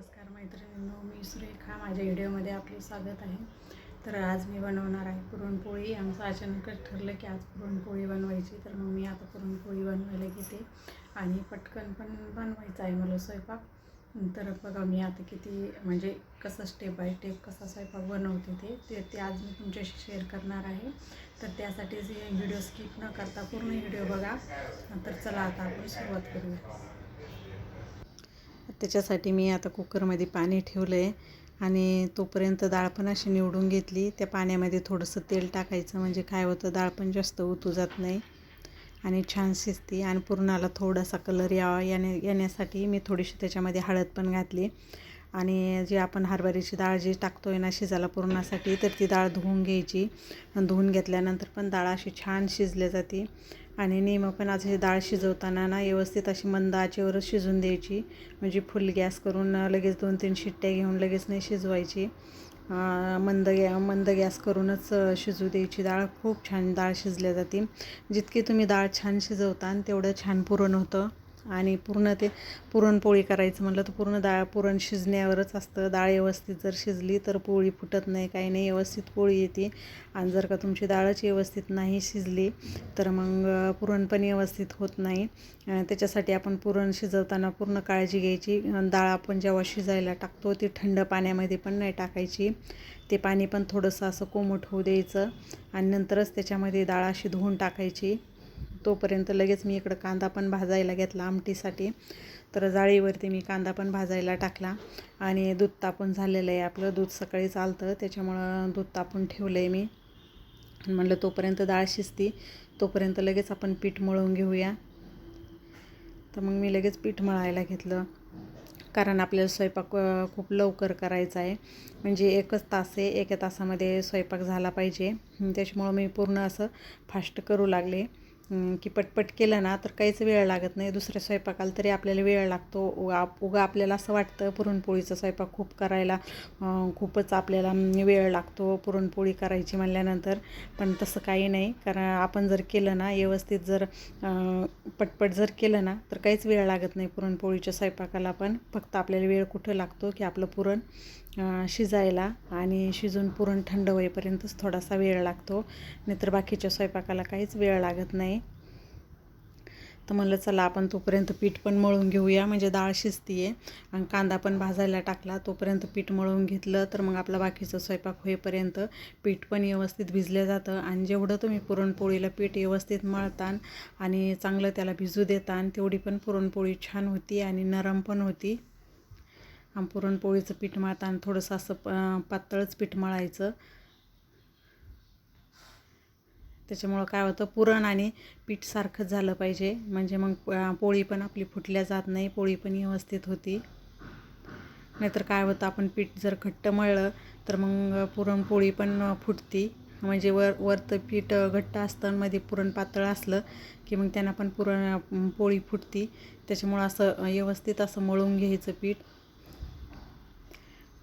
नमस्कार मैत्रिणींनो मी सुरेखा. माझ्या व्हिडिओमध्ये आपले स्वागत आहे. तर आज मी बनवणार आहे पुरणपोळी. आमचं अचानकच ठरलं की आज पुरणपोळी बनवायची. तर मग मी आता पुरणपोळी बनवायला घेते. आणि पटकन पण बनवायचं आहे मला स्वयंपाक. तर बघा मी आता किती म्हणजे कसं स्टेप बाय स्टेप कसा स्वयंपाक बनवते ते ते ते आज मी तुमच्याशी शेअर करणार आहे. तर त्यासाठीच हे व्हिडिओ स्किप न करता पूर्ण व्हिडिओ बघा. तर चला आता आपण सुरुवात करूया. त्याच्यासाठी मी आता कुकरमध्ये पाणी ठेवलं आहे आणि तोपर्यंत डाळ पण अशी निवडून घेतली. त्या पाण्यामध्ये थोडंसं तेल टाकायचं म्हणजे काय होतं डाळ पण जास्त उतू जात नाही आणि छान शिजते आणि पुरणाला थोडासा कलर यावा याने येण्यासाठी मी थोडीशी त्याच्यामध्ये हळद पण घातली. आणि जी आपण हरभऱ्याची डाळ जी टाकतो आहे ना शिजायला पुरणासाठी तर ती डाळ धुवून घ्यायची. धुवून घेतल्यानंतर पण डाळ अशी छान शिजल्या जाते. आणि नेमं पण आज हे डाळ शिजवताना ना व्यवस्थित अशी मंद आचेवरच शिजून द्यायची. म्हणजे फुल गॅस करून लगेच दोन तीन शिट्ट्या घेऊन लगेच नाही शिजवायची. मंद गॅ मंद गॅस करूनच शिजू द्यायची डाळ. खूप छान डाळ शिजल्या जाते. जितकी तुम्ही डाळ छान शिजवता तेवढं छान पुरण होतं. आणि पूर्ण ते पुरणपोळी करायचं म्हटलं तर पूर्ण डाळ पुरण शिजण्यावरच असतं. डाळ व्यवस्थित जर शिजली तर पोळी फुटत नाही काही नाही. व्यवस्थित पोळी येते. आणि जर का तुमची डाळच व्यवस्थित नाही शिजली तर मग पुरण पण व्यवस्थित होत नाही. त्याच्यासाठी आपण पुरण शिजवताना पूर्ण काळजी घ्यायची. डाळ आपण जेव्हा शिजायला टाकतो ती थंड पाण्यामध्ये पण नाही टाकायची. ते पाणी पण थोडंसं असं कोमट होऊ द्यायचं. आणि नंतरच त्याच्यामध्ये डाळ अशी धुवून टाकायची. तोपर्यंत लगेच मी इकडं कांदा पण भाजायला घेतला आमटीसाठी. तर जाळीवरती मी कांदा पण भाजायला टाकला. आणि दूध तापून झालेलं आहे आपलं. दूध सकाळी चालतं. त्याच्यामुळं दूध तापून ठेवलं आहे मी. म्हणलं तोपर्यंत डाळ शिजती. तोपर्यंत लगेच आपण पीठ मळून घेऊया. तर मग मी लगेच पीठ मळायला घेतलं. कारण आपल्याला स्वयंपाक खूप लवकर करायचा आहे. म्हणजे एकच तास आहे. एका तासामध्ये स्वयंपाक झाला पाहिजे. त्याच्यामुळं मी पूर्ण असं फास्ट करू लागले. की पटपट केलं ना तर काहीच वेळ लागत नाही. दुसऱ्या स्वयंपाकाला तरी आपल्याला वेळ लागतो. उगा उगा आपल्याला असं वाटतं पुरणपोळीचा स्वयंपाक खूप करायला खूपच आपल्याला वेळ लागतो पुरणपोळी करायची म्हणल्यानंतर. पण तसं काही नाही. कारण आपण जर केलं ना व्यवस्थित जर पटपट जर केलं ना तर काहीच वेळ लागत नाही पुरणपोळीच्या स्वयंपाकाला पण. फक्त आपल्याला वेळ कुठं लागतो की आपलं पुरण. शिजायला आणि शिजून पुरण थंड होईपर्यंतच थोडासा वेळ लागतो. नाहीतर बाकीच्या स्वयंपाकाला काहीच वेळ लागत नाही. तर म्हणलं चला आपण तोपर्यंत पीठ पण मळून घेऊया. म्हणजे डाळ शिजती आहे आणि कांदा पण भाजायला टाकला तोपर्यंत पीठ मळून घेतलं. तर मग आपला बाकीचं स्वयंपाक होईपर्यंत पीठ पण व्यवस्थित भिजलं जातं आणि जेवढं तुम्ही पुरणपोळीला पीठ व्यवस्थित मळतान आणि चांगलं त्याला भिजू देतान तेवढी पण पुरणपोळी छान होती आणि नरम पण होती. पुरणपोळीचं पीठ मळताना थोडंसं असं प पातळच पीठ मळायचं. त्याच्यामुळं काय होतं पुरण आणि पीठ सारखंच झालं पाहिजे. म्हणजे मग पोळी पण आपली फुटल्या जात नाही पोळी पण व्यवस्थित होती. नाहीतर काय होतं आपण पीठ जर घट्ट मळलं तर मग पुरणपोळी पण फुटती. म्हणजे वर वरतं पीठ घट्ट असतं मध्ये पुरण पातळ असलं की मग त्यांना पण पुरण पोळी फुटती. त्याच्यामुळं असं व्यवस्थित असं मळून घ्यायचं पीठ.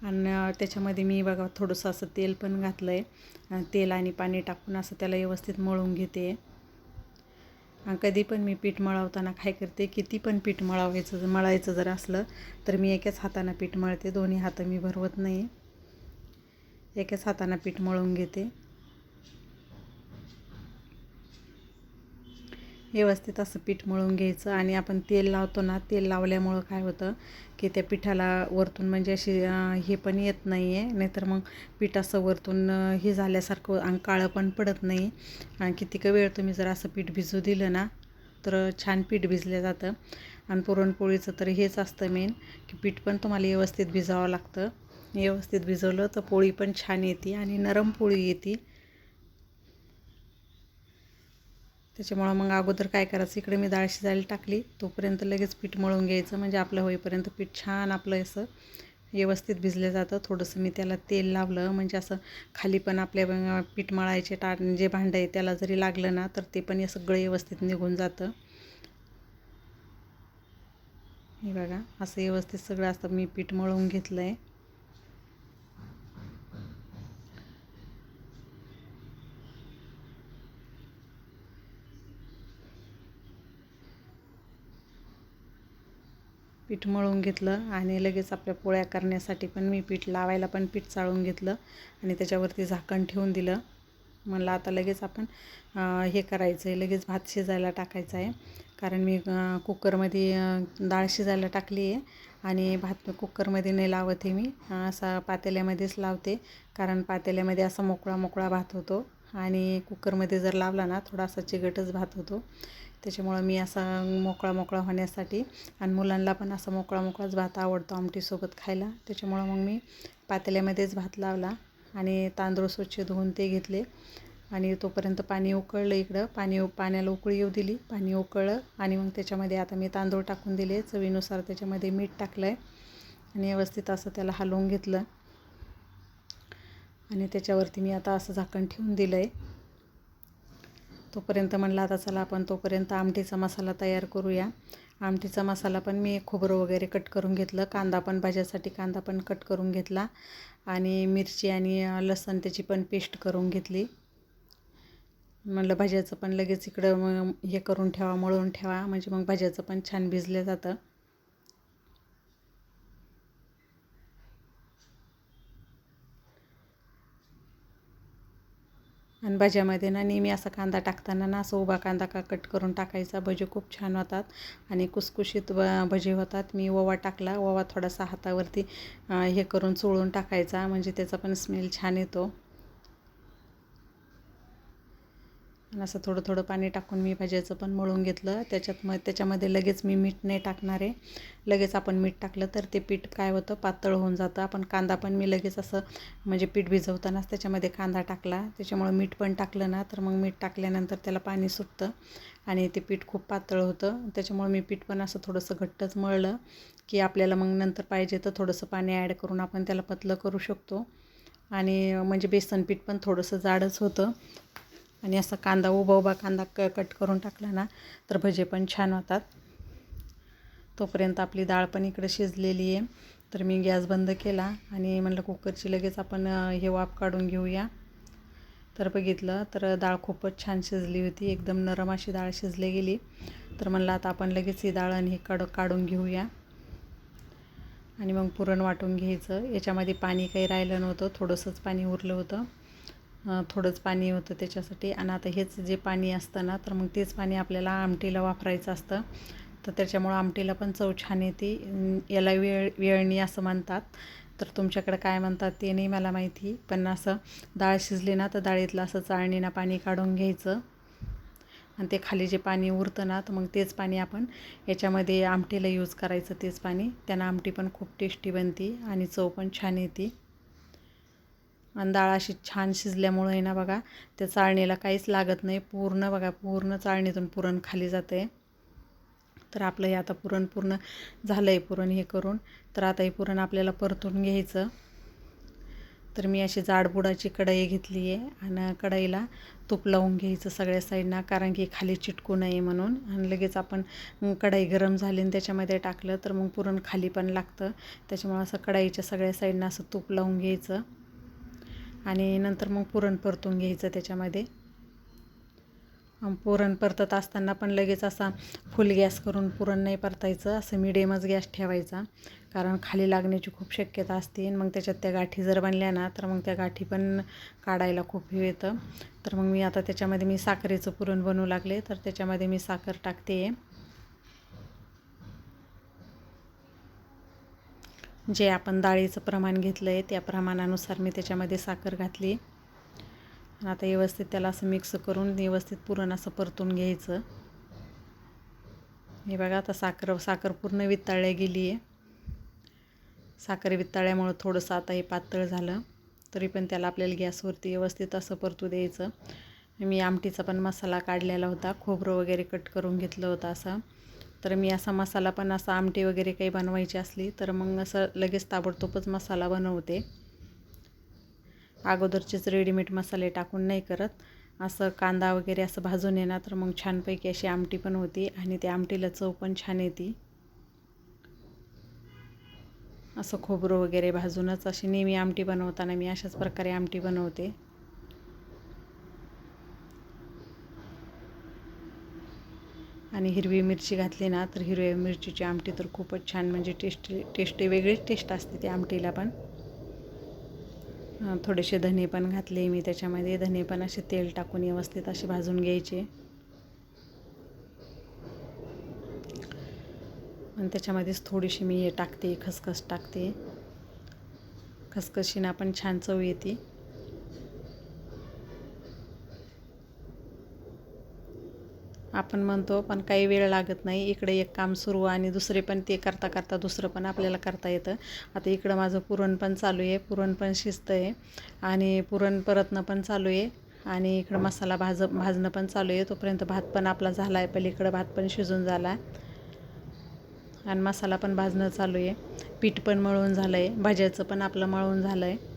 आणि त्याच्यामध्ये मी बघा थोडंसं असं तेल पण घातलं आहे तेल आणि पाणी टाकून असं त्याला व्यवस्थित मळून घेते. कधी पण मी पीठ मळवताना काय करते किती पण पीठ मळवायचं मळायचं जर असलं तर मी एकाच हातानं पीठ मळते. दोन्ही हातं मी भरवत नाही. एकाच हातानं पीठ मळून घेते. व्यवस्थित असं पीठ मळून घ्यायचं आणि आपण तेल लावतो ना तेल लावल्यामुळं काय होतं की त्या पिठाला वरतून म्हणजे अशी हे पण येत नाही आहे नाहीतर मग पीठ असं वरतून हे झाल्यासारखं आणि काळं पण पडत नाही. आणि किती का वेळ तुम्ही जर असं पीठ भिजू दिलं ना तर छान पीठ भिजलं जातं. आणि पुरणपोळीचं तर हेच असतं मेन की पीठ पण तुम्हाला व्यवस्थित भिजावं लागतं. व्यवस्थित भिजवलं तर पोळी पण छान येते आणि नरम पोळी येते. त्याच्यामुळं मग अगोदर काय करायचं? इकडे मी डाळ शिजायला टाकली. तोपर्यंत लगेच पीठ मळून घ्यायचं. म्हणजे आपलं होईपर्यंत पीठ छान आपलं असं व्यवस्थित भिजलं जातं. थोडंसं मी त्याला तेल लावलं. म्हणजे असं खाली पण आपल्या पीठ मळायचे टा जे भांडं आहे त्याला जरी लागलं ना तर ते पण हे सगळं व्यवस्थित निघून जातं. हे बघा असं व्यवस्थित सगळं असं मी पीठ मळून घेतलं आहे पीठ मळून घेतलं आणि लगेच आपल्या पोळ्या करण्यासाठी पण मी पीठ लावायला पण पीठ चाळून घेतलं आणि त्याच्यावरती झाकण ठेवून दिलं. म्हणलं आता लगेच आपण हे करायचं आहे लगेच भात शिजायला टाकायचा आहे कारण मी कुकरमध्ये डाळ शिजायला टाकली आहे आणि भात कुकरमध्ये नाही लावत आहे मी. असा पातेल्यामध्येच लावते. कारण पातेल्यामध्ये असा मोकळा मोकळा भात होतो आणि कुकरमध्ये जर लावला ना थोडासा चिगटच भात होतो. त्याच्यामुळं मी असा मोकळा मोकळा होण्यासाठी आणि मुलांना पण असा मोकळा मोकळाच भात आवडतो आमटीसोबत खायला. त्याच्यामुळं मग मी पातेल्यामध्येच भात लावला आणि तांदूळ स्वच्छ धुवून ते घेतले. आणि तोपर्यंत पाणी उकळलं इकडं. पाणी पाण्याला उकळी येऊ दिली. पाणी उकळलं आणि मग त्याच्यामध्ये आता मी तांदूळ टाकून दिले. चवीनुसार त्याच्यामध्ये मीठ टाकलं आहे आणि व्यवस्थित असं त्याला हलवून घेतलं. आणि त्याच्यावरती मी आता असं झाकण ठेवून दिलं आहे तोपर्यंत म्हणलं आता चला आपण तोपर्यंत आमटीचा मसाला तयार करूया. आमटीचा मसाला पण मी खोबरं वगैरे कट करून घेतलं. कांदा पण भाज्यासाठी कांदा पण कट करून घेतला. आणि मिरची आणि लसण त्याची पण पेस्ट करून घेतली. म्हणलं भाज्याचं पण लगेच इकडं हे करून ठेवा मळून ठेवा. म्हणजे मग भाज्याचं पण छान भिजलं जातं. आणि भज्यामध्ये ना नेहमी असा कांदा टाकताना ना असं उभा कांदा का कट करून टाकायचा. भजे खूप छान होतात आणि कुसकुशीत ब भजे होतात. मी ओवा टाकला. ओवा थोडासा हातावरती हे करून चोळून टाकायचा. म्हणजे त्याचा पण स्मेल छान येतो. आणि असं थोडं थोडं पाणी टाकून मी भाज्याचं पण मळून घेतलं. त्याच्यात मग त्याच्यामध्ये लगेच मी मीठ नाही टाकणार आहे. लगेच आपण मीठ टाकलं तर ते पीठ काय होतं? पातळ होऊन जातं. आपण कांदा पण मी लगेच असं म्हणजे पीठ भिजवतानाच त्याच्यामध्ये कांदा टाकला. त्याच्यामुळं मीठ पण टाकलं ना तर मग मीठ टाकल्यानंतर त्याला पाणी सुटतं. आणि ते पीठ खूप पातळ होतं. त्याच्यामुळं मी पीठ पण असं थोडंसं घट्टच मळलं की आपल्याला मग नंतर पाहिजे तर थोडंसं पाणी ॲड करून आपण त्याला पतलं करू शकतो. आणि म्हणजे बेसन पीठ पण थोडंसं जाडच होतं. आणि असा कांदा उभा उभा कांदा क कट करून टाकला ना तर भजे पण छान होतात. तोपर्यंत आपली डाळ पण इकडे शिजलेली आहे. तर मी गॅस बंद केला आणि म्हणलं कुकरची लगेच आपण हे वाफ काढून घेऊया. तर बघितलं तर डाळ खूपच छान शिजली होती. एकदम नरम अशी डाळ शिजली गेली. तर म्हणलं आता आपण लगेच ही डाळ आणि हे काढ काढून घेऊया. आणि मग पुरण वाटून घ्यायचं. याच्यामध्ये पाणी काही राहिलं नव्हतं. थोडंसंच पाणी उरलं होतं. थोडंच पाणी होतं त्याच्यासाठी. आणि आता हेच जे पाणी असतं ना तर मग तेच पाणी आपल्याला आमटीला वापरायचं असतं. तर त्याच्यामुळं आमटीला पण चव छान येते. याला वेळ वेळणी असं म्हणतात. तर तुमच्याकडे काय म्हणतात ते नाही मला माहिती. पण असं डाळ शिजली ना तर डाळीतलं असं चाळणीनं पाणी काढून घ्यायचं. आणि ते खाली जे पाणी उरतं ना तर मग तेच पाणी आपण याच्यामध्ये आमटीला यूज करायचं तेच पाणी. त्यानं आमटी पण खूप टेस्टी बनते आणि चव पण छान येते. आणि डाळ अशी छान शिजल्यामुळं आहे ना बघा त्या चाळणीला काहीच लागत नाही. पूर्ण बघा पूर्ण चाळणीतून पुरण खाली जातं आहे तर आपलं हे आता पुरण पूर्ण झालं आहे पुरण हे करून. तर आता हे पुरण आपल्याला परतून घ्यायचं. तर मी अशी जाडबुडाची कढई घेतली आहे आणि कढईला तूप लावून घ्यायचं सगळ्या साईडना कारण की खाली चिटकू नये म्हणून. आणि लगेच आपण कढई गरम झाली आणि त्याच्यामध्ये टाकलं तर मग पुरण खाली पण लागतं. त्याच्यामुळं असं कढईच्या सगळ्या साईडनं असं तूप लावून घ्यायचं. आणि नंतर मग पुरण परतून घ्यायचं त्याच्यामध्ये. पुरण परतत असताना पण लगेच असा फुल गॅस करून पुरण नाही परतायचं असं मिडियमच गॅस ठेवायचा. कारण खाली लागण्याची खूप शक्यता असते मग त्याच्यात त्या गाठी जर बनल्या ना तर मग त्या गाठी पण काढायला खूप हे येतं. तर मग मी आता त्याच्यामध्ये मी साखरेचं पुरण बनवू लागले तर त्याच्यामध्ये मी साखर टाकते. आहे जे आपण डाळीचं प्रमाण घेतलं आहे त्या प्रमाणानुसार मी त्याच्यामध्ये साखर घातली. आता व्यवस्थित त्याला असं मिक्स करून व्यवस्थित पुरण असं परतून घ्यायचं. हे बघा आता साखर साखर पूर्ण वितळल्या गेली आहे. साखर वितळल्यामुळं थोडंसं आता हे पातळ झालं. तरी पण त्याला आपल्याला गॅसवरती व्यवस्थित असं परतू द्यायचं. मी आमटीचा पण मसाला काढलेला होता खोबरं वगैरे कट करून घेतलं होतं असं. तर मी असा मसाला पण असा आमटी वगैरे काही बनवायची असली तर मग असं लगेच ताबडतोबच मसाला बनवते. अगोदरचेच रेडीमेड मसाले टाकून नाही करत. असं कांदा वगैरे असं भाजून येणार तर मग छानपैकी अशी आमटी पण होती आणि त्या आमटीला चव पण छान येते. असं खोबरं वगैरे भाजूनच अशी नेहमी आमटी बनवताना मी अशाच प्रकारे आमटी बनवते. आणि हिरवी मिरची घातली ना तर हिरव्या मिरचीची आमटी तर खूपच छान म्हणजे टेस्टी टेस्टी वेगळीच टेस्ट असते त्या आमटीला पण. थोडेसे धने पण घातले मी त्याच्यामध्ये. धने पण असे तेल टाकून व्यवस्थित असे भाजून घ्यायचे. आणि त्याच्यामध्येच थोडीशी मी हे टाकते खसखस टाकते. खसखशीनं पण छान चव येते. आपण म्हणतो पण काही वेळ लागत नाही. इकडे एक काम सुरू आणि दुसरे पण ते करता करता दुसरं पण आपल्याला करता येतं. आता इकडं माझं पुरण पण चालू आहे. पुरण पण शिजतं आहे आणि पुरण परतणं पण चालू आहे आणि इकडं मसाला भाज भाजणं पण चालू आहे. तोपर्यंत भात पण आपला झाला आहे पलीकडं भात पण शिजून झाला आहे आणि मसाला पण भाजणं चालू आहे. पीठ पण मळून झालं आहे भाज्याचं पण आपलं मळून झालं आहे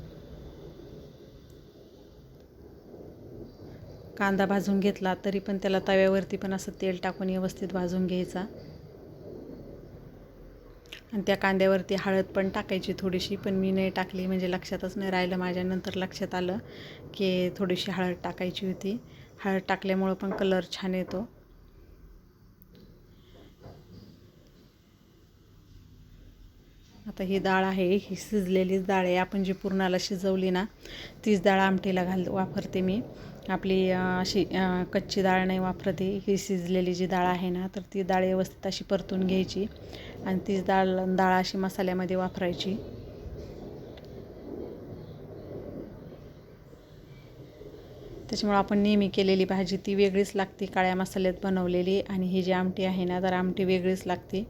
कांदा भाजून घेतला तरी पण त्याला तव्यावरती पण असं तेल टाकून व्यवस्थित भाजून घ्यायचा. आणि त्या कांद्यावरती हळद पण टाकायची थोडीशी पण मी नाही टाकली. म्हणजे लक्षातच नाही राहिलं. माझ्यानंतर लक्षात आलं की थोडीशी हळद टाकायची होती. हळद टाकल्यामुळं पण कलर छान येतो. आता ही डाळ आहे. ही शिजलेलीच डाळ आहे. आपण जी पुरणाला शिजवली ना तीच डाळ आमटीला घाल वापरते मी. आपली अशी कच्ची डाळ नाही वापरते ही शिजलेली जी डाळ आहे ना तर ती डाळ व्यवस्थित अशी परतून घ्यायची आणि तीच डाळ डाळ अशी मसाल्यामध्ये वापरायची. त्याच्यामुळं आपण नेहमी केलेली भाजी ती वेगळीच लागते काळ्या मसाल्यात बनवलेली आणि ही जी आमटी आहे ना तर आमटी वेगळीच लागते.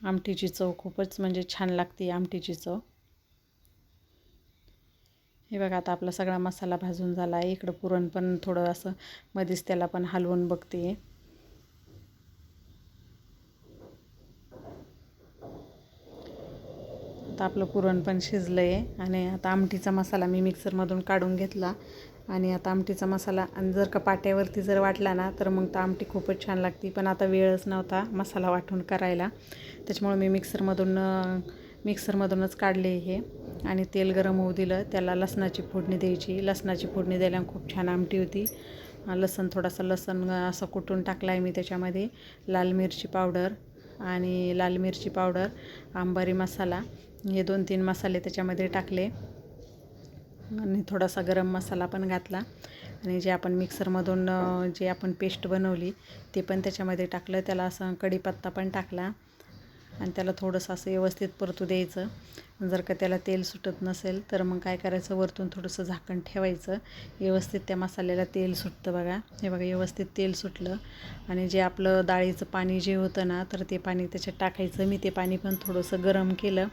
आमटीची चव खूपच म्हणजे छान लागते आमटीची चव. हे बघा आता आपला सगळा मसाला भाजून झाला आहे. इकडं पुरण पण थोडं असं मध्येच त्याला पण हलवून बघते. आता आपलं पुरण पण शिजलं आहे आणि आता आमटीचा मसाला मी मिक्सरमधून काढून घेतला. आणि आता आमटीचा मसाला आणि जर का पाट्यावरती जर वाटला ना तर मग तर आमटी खूपच छान लागते. पण आता वेळच नव्हता मसाला वाटून करायला. त्याच्यामुळे मी मिक्सरमधून मिक्सरमधूनच काढले हे. आणि तेल गरम होऊ दिलं. त्याला लसणाची फोडणी द्यायची. लसणाची फोडणी द्यायला खूप छान आमटी होती. लसण थोडासा लसण असं कुटून टाकला आहे मी त्याच्यामध्ये. लाल मिरची पावडर आणि लाल मिरची पावडर आंबारी मसाला हे दोन तीन मसाले त्याच्यामध्ये टाकले. आणि थोडासा गरम मसाला पण घातला. आणि जे आपण मिक्सरमधून जे आपण पेस्ट बनवली ते पण त्याच्यामध्ये टाकलं. त्याला असं कढीपत्ता पण टाकला. आणि त्याला थोडंसं असं व्यवस्थित परतू द्यायचं. जर का त्याला तेल सुटत नसेल तर मग काय करायचं? वरतून थोडंसं झाकण ठेवायचं. व्यवस्थित त्या मसाल्याला तेल सुटतं बघा. हे बघा व्यवस्थित तेल सुटलं. आणि जे आपलं डाळीचं पाणी जे होतं ना तर ते पाणी त्याच्यात टाकायचं. मी ते पाणी पण थोडंसं गरम केलं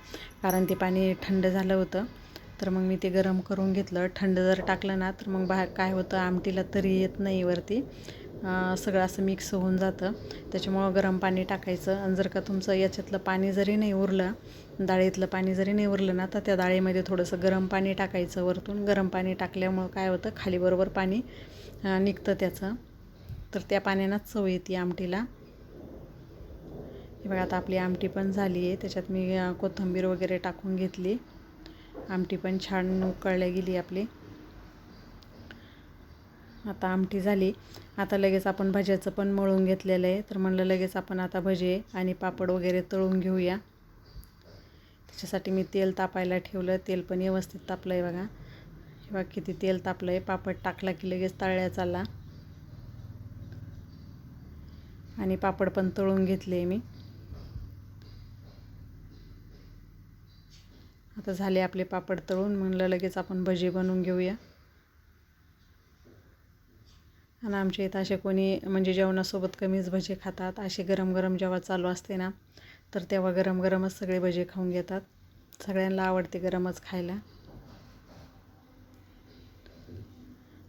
कारण ते पाणी थंड झालं होतं. तर मग मी ते गरम करून घेतलं. थंड जर टाकलं ना तर मग बाहेर काय होतं? आमटीला तरी येत नाही वरती. सगळं असं मिक्स होऊन जातं. त्याच्यामुळं गरम पाणी टाकायचं. आणि जर का तुमचं याच्यातलं पाणी जरी नाही उरलं डाळीतलं पाणी जरी नाही उरलं ना तर त्या डाळीमध्ये थोडंसं गरम पाणी टाकायचं वरतून. गरम पाणी टाकल्यामुळं काय होतं? खाली बरोबर पाणी निघतं त्याचं. तर त्या पाण्यानंच चव येते आमटीला. हे बघा आता आपली आमटी पण झाली आहे. त्याच्यात मी कोथिंबीर वगैरे टाकून घेतली. आमटी पण छान उकळल्या गेली आपली. आता आमटी झाली. आता लगेच आपण भज्याचं पण मळून घेतलेलं आहे. तर म्हणलं लगेच आपण आता भजे आणि पापड वगैरे तळून घेऊया. त्याच्यासाठी मी तेल तापायला ठेवलं. तेल पण व्यवस्थित तापलं आहे बघा. हे बघा किती तेल तापलं आहे पापड टाकला की लगेच तळल्या चालला. आणि पापड पण तळून घेतले मी. आता झाले आपले पापड तळून. म्हणलं लगेच आपण भजी बनवून घेऊया. आणि आमच्या इथं असे कोणी म्हणजे जेवणासोबत कमीच भजे खातात. असे गरम गरम जेव्हा चालू असते ना तर तेव्हा गरम गरमच सगळे भजे खाऊन घेतात. सगळ्यांना आवडते गरमच खायला.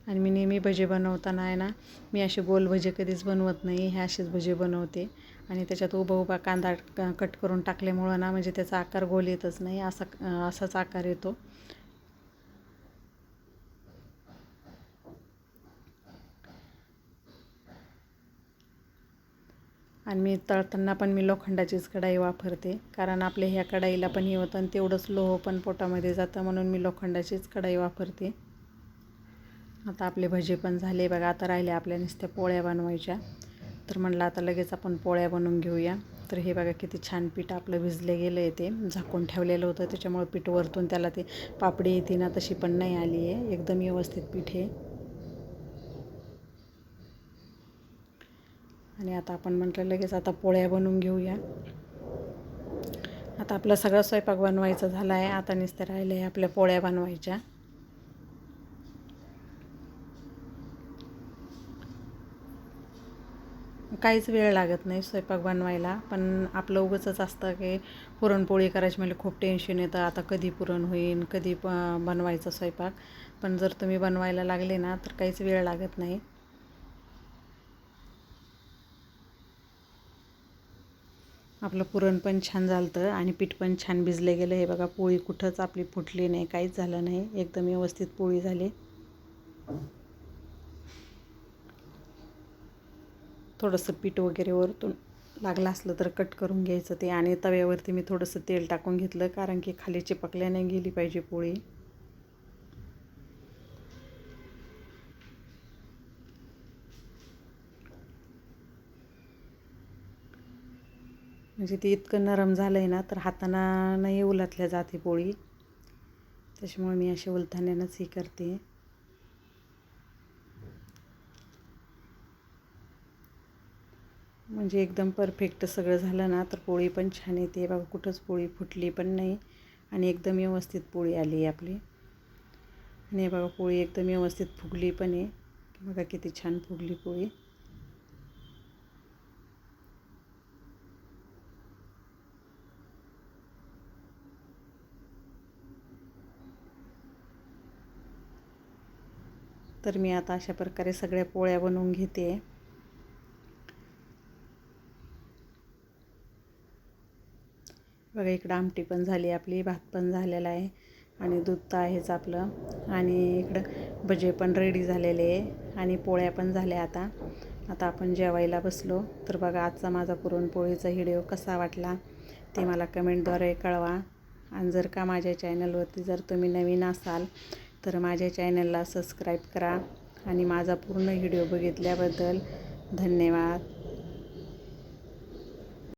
आणि मी नेहमी भजे बनवताना आहे ना मी असे गोल भजे कधीच बनवत नाही. हे असेच भजे बनवते. आणि त्याच्यात उभा उभा कांदा कट करून टाकल्यामुळं ना म्हणजे त्याचा आकार गोल येतच नाही. असा असाच आकार येतो. आणि मी तळताना पण मी लोखंडाचीच कढाई वापरते. कारण आपल्या ह्या कढाईला पण हे होतं आणि तेवढंच लोह पण पोटामध्ये जातं म्हणून मी लोखंडाचीच कढाई वापरते. आता आपले भजे पण झाले बघा आता राहिले आपल्या नुसत्या पोळ्या बनवायच्या. तर म्हणलं आता लगेच आपण पोळ्या बनवून घेऊया. तर हे बघा किती छान पीठ आपलं भिजले गेलं आहे ते. झाकून ठेवलेलं होतं त्याच्यामुळे पीठ वरतून त्याला ते पापडी येते ना तशी पण नाही आली आहे. एकदम व्यवस्थित पीठ आहे. आणि आता आपण म्हटलं लगेच आता पोळ्या बनवून घेऊया. आता आपला सगळा स्वयंपाक बनवायचा झाला आहे आता नुसतं राहिलं आहे आपल्या पोळ्या बनवायच्या. काहीच वेळ लागत नाही स्वयंपाक बनवायला पण आपलं उगंच असतं की पुरणपोळी करायची म्हणजे खूप टेन्शन येतं. आता कधी पुरण होईल कधी प बनवायचं स्वयंपाक. पण जर तुम्ही बनवायला लागले ना तर काहीच वेळ लागत नाही. आपलं पुरण पण छान झालं आणि पीठ पण छान भिजले गेलं. हे बघा पोळी कुठंच आपली फुटली नाही काहीच झालं नाही. एकदम व्यवस्थित पोळी झाली. थोडंसं पीठ वगैरे वरतून लागलं असलं तर कट करून घ्यायचं ते. आणि तव्यावरती मी थोडंसं तेल टाकून घेतलं कारण की खाली चिपकल्या नाही गेली पाहिजे पोळी. म्हणजे ती इतकं नरम झालं आहे ना तर हाताना नाही उलटल्या जाते पोळी. त्याच्यामुळे मी अशी उलथाण्यानंच ही करते. म्हणजे एकदम परफेक्ट सगळं झालं ना तर पोळी पण छान येते. बाबा कुठंच पोळी फुटली पण नाही आणि एकदम व्यवस्थित पोळी आली आहे आपली. आणि हे बघा पोळी एकदम व्यवस्थित फुगली पण आहे. बघा किती छान फुगली पोळी. तर मी आता अशा प्रकारे सगळ्या पोळ्या बनवून घेते. बघा इकडं आमटी पण झाली आपली भात पण झालेला आहे आणि दूध तर आहेच आपलं. आणि इकडं भजे पण रेडी झालेले आहे आणि पोळ्या पण झाल्या आता. आता आपण जेवायला बसलो. तर बघा आजचा माझा पुरणपोळीचा व्हिडिओ कसा वाटला ते मला कमेंटद्वारे कळवा. आणि जर का माझ्या चॅनलवरती जर तुम्ही नवीन असाल तर माझ्या चॅनलला सबस्क्राईब करा आणि माझा पूर्ण व्हिडिओ बघितल्याबद्दल धन्यवाद.